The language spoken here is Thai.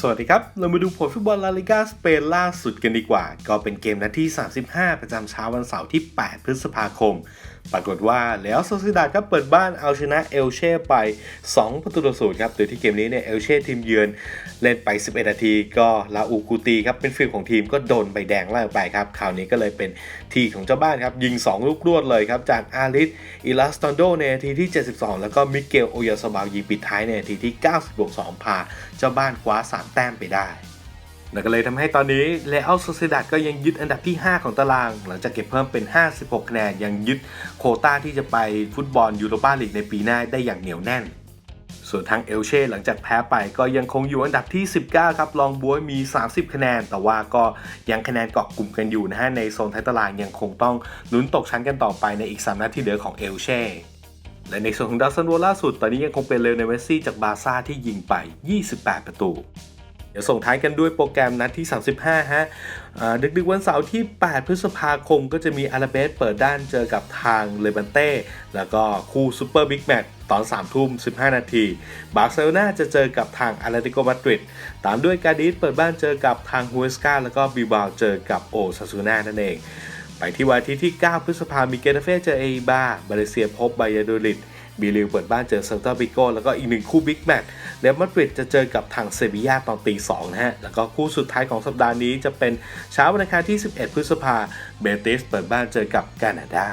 สวัสดีครับ เรามาดูผลฟุตบอลลาลิกาสเปนล่าสุดกันดีกว่า ก็เป็นเกมนัดที่ 35 ประจำเช้าวันเสาร์ที่ 8 พฤษภาคม ปรากฏว่าแล้วโซซิดาดครับเปิดบ้านเอาชนะเอลเช่ไป 2 ประตูต่อศูนย์ครับโดยที่เกมนี้เนี่ยเอลเช่ทีมเยือนเล่นไป 11 นาที ก็ลาอูกูตีครับเป็นฟิลของทีมก็โดนใบแดงไล่ออกไปครับคราวนี้ก็เลยเป็นทีของเจ้าบ้านครับยิง 2 ลูกรวดเลยครับจากอาริสอิลาสตอนโดในนาทีที่ 72 แล้วก็มิเกลโอยาสบาวยิงปิดท้ายในนาทีที่90บวก2พาเจ้าบ้านคว้า 3 แต้มไปได้ นั่นก็เลยทำให้ตอนนี้เลอัลโซเซดาดก็ยังยึดอันดับที่ 5 ของตาราง หลังจากเก็บเพิ่มเป็น 56คะแนนยังยึดโคต้าที่จะไปฟุตบอลยูโรปาลีกในปีหน้าได้อย่างเหนียวแน่น ส่วนทางเอลเช่หลังจากแพ้ไปก็ยังคงอยู่อันดับที่ 19 ครับ ลองบวยมี 30 คะแนน แต่ว่าก็ยังคะแนนเกาะกลุ่มกันอยู่นะฮะในโซนท้ายตารางยังคงต้องลุ้นตกชั้นกันต่อไปในอีก3นัดที่เหลือของเอลเช่และในส่วนของดาวซันโวล่าสุด ตอนนี้ยังคงเป็นเลโอเนลเมสซี่จากบาซ่าที่ยิงไป 28 ประตู เดี๋ยวส่งท้ายกันด้วยโปรแกรมนัดที่ 35 ฮะอ่าดึกๆวันเสาร์ที่ 8 พฤษภาคมก็จะมีอาราเบสเปิดด้านเจอกับทางเลบันเต้ แล้วก็คู่ซูเปอร์บิ๊กแมตช์ตอน 3 ทุ่ม 15 นาทีบาร์เซโลนาจะเจอกับทางอาราติโกมาดริดตามด้วยกาดิสเปิดบ้านเจอกับทางฮูเอสกาแล้วก็บิลบาเจอกับโอซาซูนานั่นเอง ไปที่วันอาทิตย์ที่ 9 พฤษภาคมมีเกตาเฟ่เจอเออีบาบาเลเซียพบไบยาโดลิดบีลิวเปิดบ้านเจอเซลตาบิโกแล้วก็อีกหนึ่งคู่บิ๊กแมตช์ เรอัลมาดริดจะเจอกับทางเซบียาตอนตีสองนะฮะ แล้วก็คู่สุดท้ายของสัปดาห์นี้จะเป็นเช้าวันอังคารที่ 11 พฤษภาเบติสเปิดบ้านเจอกับแคนาดา